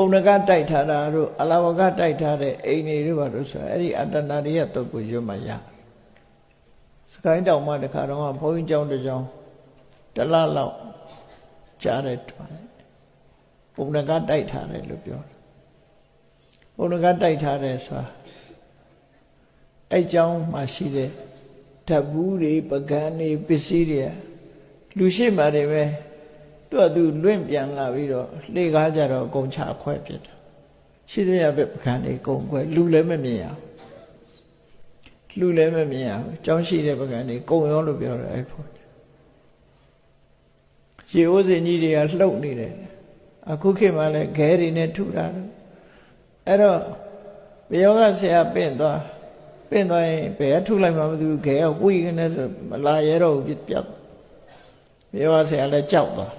ပုံနကတိုက်ထားတာတို့အလာဝကတိုက်ထားတဲ့အိမ်တွေတို့ဘာလို့ဆိုအဲ့ဒီအတ္တနာရိယတုတ်ကိုရွတ်မှရစကိုင်းတောင်မှတခါတော့ဘုန်းကြီးကျောင်းတစ်ကျောင်းတလလောက်ကြားတဲ့တွင်ပုံနကတိုက်ထားတယ်လို့ပြောတယ်ပုံနကတိုက်ထားတယ်ဆိုတာအဲ့ကျောင်းမှာရှိတဲ့ဓာတ်ဘူးတွေပကံတွေပစ္စည်းတွေလူရှိမှတွေပဲ သူ့အတူလွင့်ပြန်လာပြီးတော့လှေကားကြတော့အကုန်ချခွဲပြစ်တာရှိတဲ့ရပဲပကံတွေအကုန်ခွဲလူလည်းမမြင်ရလူလည်းမမြင်ရကျောင်းရှိတဲ့ပကံတွေကုံရောလို့ပြောတယ်အဲ့ဖို့ရေအိုးစင်ကြီးတွေကလှုပ်နေတယ်အခုခေတ်မှလည်းခဲတွေနဲ့ထုတာအဲ့တော့ဘယောကဆရာပင့်သွားပင့်သွားရင်ဘယ်ထုလိုက်မှမသိဘူးခဲကဝိကနေဆိုမလာရဲတော့ဘူးပြတ်ဘယောကဆရာလည်းကြောက်သွား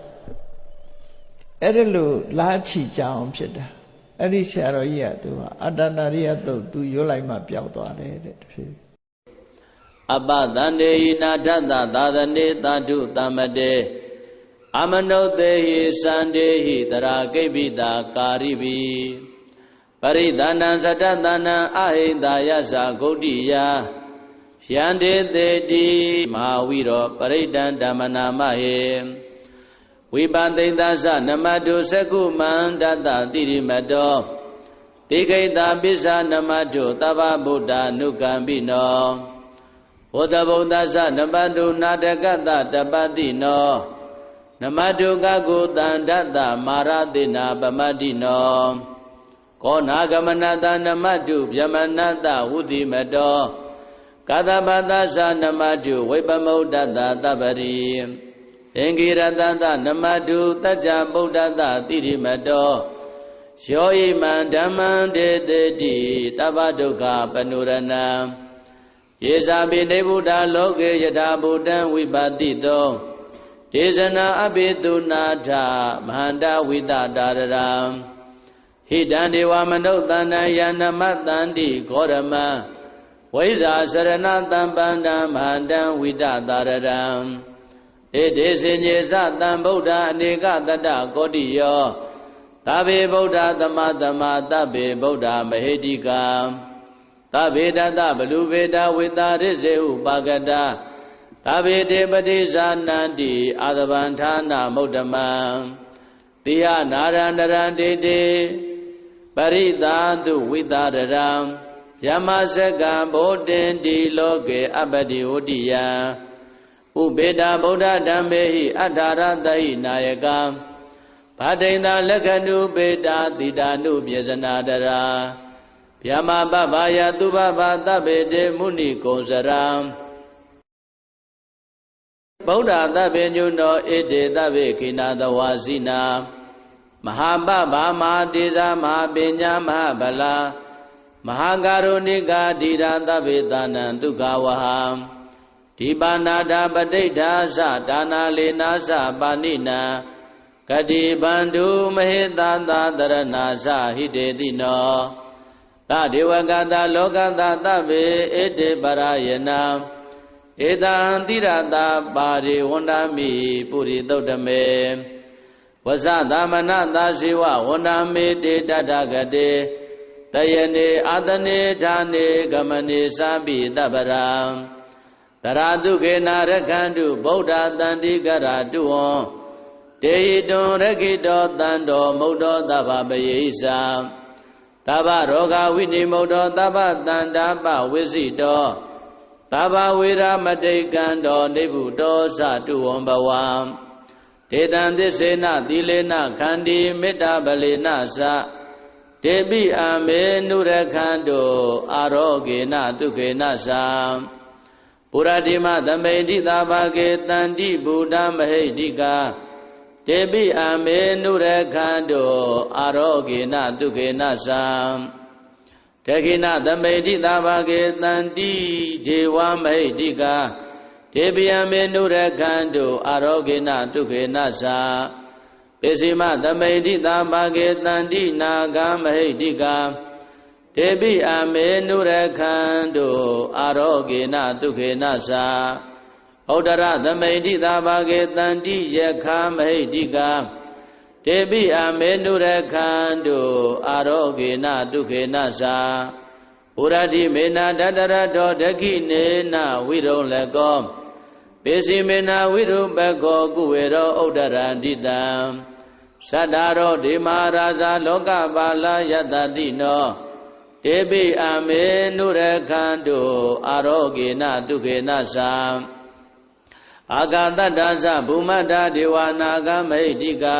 အဲ့ဒါလို့လာချီကြအောင်ဖြစ်တာအဲ့ဒီဆရာတော်ကြီးကသူကအတ္တနာရိယတုတ်သူရွတ်လိုက်မှပျောက်သွားတယ်တဲ့တဖြည်းအပတန္တေဟိနာထသသာသနေသာဓုတမတေအမနုသေဟိစန္ဒေဟိတရာကိပိတာကာရိပိပရိသန္နံသတ္တသန္နံအဟိန္တာယသဂုတ်တိယယန္တေတေတိမဟာဝိရောပရိဒံဓမ္မနာမဟေ ဝိပသိတ္တသနမတုသကုမန္တတတိရိမတောတိခိတာပိစ္ဆာနမတုသဗ္ဗဗုဒ္ဓ ानु ကံပိနောဘုဒ္ဓဗုဒ္ဓသနမတုနာတကတတပတိနောနမတုကကုတန္တတမာရတိနာပမတ္တိနောကောနာဂမနတနမတုဗျမနတဝုတိမတောကသပတသနမတုဝိပမုဒ္ဒတသဗ္ဗရိ သင်္ကိရတတနမတုတัจ जा ဗုဒ္ဓတတိရိမတောယောဣမံဓမ္မံတေတေတိတဗ္ဗဒုက္ခပနုရဏံယေဇာပိနေဗုဒ္ဓလောကေယထာဗုဒ္ဓံဝိပါတိတောဒေဇနာအပိတုနာထမဟာန္တဝိတတာရရံဟိတံဒေဝမနုဿန္တံယန္နမတန္တိဂောရမံဝိဇာစရဏတံပန္တံမဟာန္တဝိတတာရရံ ဧတေစဉ္ေသတံဗုဒ္ဓအနေကတတကောတိယောသဗ္ဗေဗုဒ္ဓသမသမသဗ္ဗေဗုဒ္ဓမဟေတိကံသဗ္ဗေတတဘလူဗေဒဝေတာရစ္စေဥပါကတသဗ္ဗေတေပတိဇာနန္တိအာသဗန္ဌာနာမုဒ္ဓမံတိယနာရန္တရံတေတေပရိသာတုဝိတာရရံယမစကံဗောတင်တိလောကေအပ္ပတိဝတိယံ ဥပေတာဗုဒ္ဓဓမ္မေဟိအထာရတဟိနာယကံဗာဒိန္တာလက္ခဏုပေတာတိတာနုပြေဇနာတရာဗျာမပဗာယသူဘဗာတဗ္ဗေတေမုဏိကုံစရံဗုဒ္ဓသဗ္ဗညုနောဣတေသဗ္ဗေခိနာတဝါစီနာမဟာပဗာမဟာတေဇာမဟာပညာမဟာဗလာမဟာကာရုဏိကာဓိရာသဗ္ဗေတာနံဒုက္ခဝဟံ ဒီပါဏာဓာပဋိဋ္ဌာသဒါနာလေနာသပါဏိနံကတိဗန္ဓုမဟေတသာတရဏာသဟိတေတိနောသဒေဝကတာလောကတာသဗ္ဗေဣတိပရယနာဧတံတိရတာပါရိဝန္ဒမိပုရိသုတ်တမေဝဇသမနသာဇေဝဝန္ဒမေတေတတဂတေတယနေအာတနေဌာနေဂမနေသာပိတပရံ တရာတုခေနာရခန္တုဗုဒ္ဓတန္တိကရာတုဝံတေဟိတုံရခိတောတန္တောမုဒ္ဒောသဗ္ဗပယေသသဗ္ဗရောဂဝိနိမုဒ္ဒောသဗ္ဗတန္တာပဝိစိတောသဗ္ဗဝေရမတိကံတောနေဗုတောသတုဝံဘဝံဒေတံသစ္စေနသီလေနခန္တီမေတ္တာပလေနသတေပိအမေနုရခန္တုအာရောဂေနဒုက္ခေနသံ ပုရတိမသမိဋ္ဌိသာဘာကေတန္တိဗုဒ္ဓမဟိဋ္ဌိကာတေပိအမေနုရခန္တုအာရောဂေနဒုက္ခေနသံတခိနသမိဋ္ဌိသာဘာကေတန္တိဒေဝမဟိဋ္ဌိကာတေပိအမေနုရခန္တုအာရောဂေနဒုက္ခေနသံပိစိမသမိဋ္ဌိသာဘာကေတန္တိနာဂမဟိဋ္ဌိကာ တေပိအမေနုရခန္တုအာရောဂေနဒုက္ခေနသာဩဒရသမိဋ္ဌိသာဘာကေတန္တိယခာမဟိဋ္ဌိကာတေတေပိအမေနုရခန္တုအာရောဂေနဒုခေနသာဥရတိမေနာတတရတောဒခိနေနဝိရုံလကောပေစီမေနာဝိရုပကောကုဝေရောဥဒ္ဒရန္တိတံသတ္တရောဒေမာရာဇာလောကပါလယတတိနော တေပိအမေနုရခန္တုအာရောဂေနဒုခေနသာအာဂတတ္တသဘူမတ္တဒေဝနာဂမိတ်တိကာ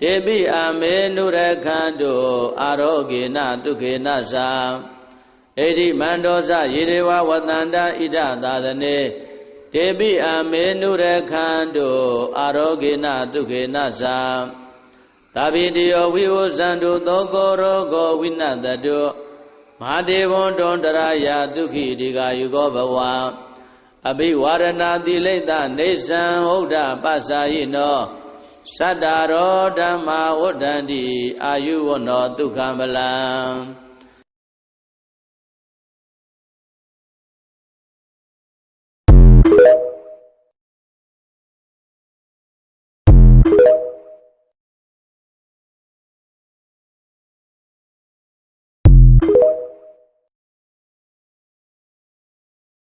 တေပိအမေနုရခန္တုအာရောဂေနဒုခေနသာဣတိမန္တောဇယေရေဝဝတန္တဣဒသာသနေတေပိအမေနုရခန္တုအာရောဂေနဒုခေနသာသဗ္ဗိတယောဝိဝဇန္တုသောကောရောဂောဝိနတတု မဟာဒေဝံတွန်တရာယဒုခိဒီဃာယုကောဘဝအဘိဝရဏတိလိတနေသံဟုတ်တာပသယိနောသတ္တရောဓမ္မာဝဋ္ဌန္တိအာယုဝနောဒုက္ခမလံ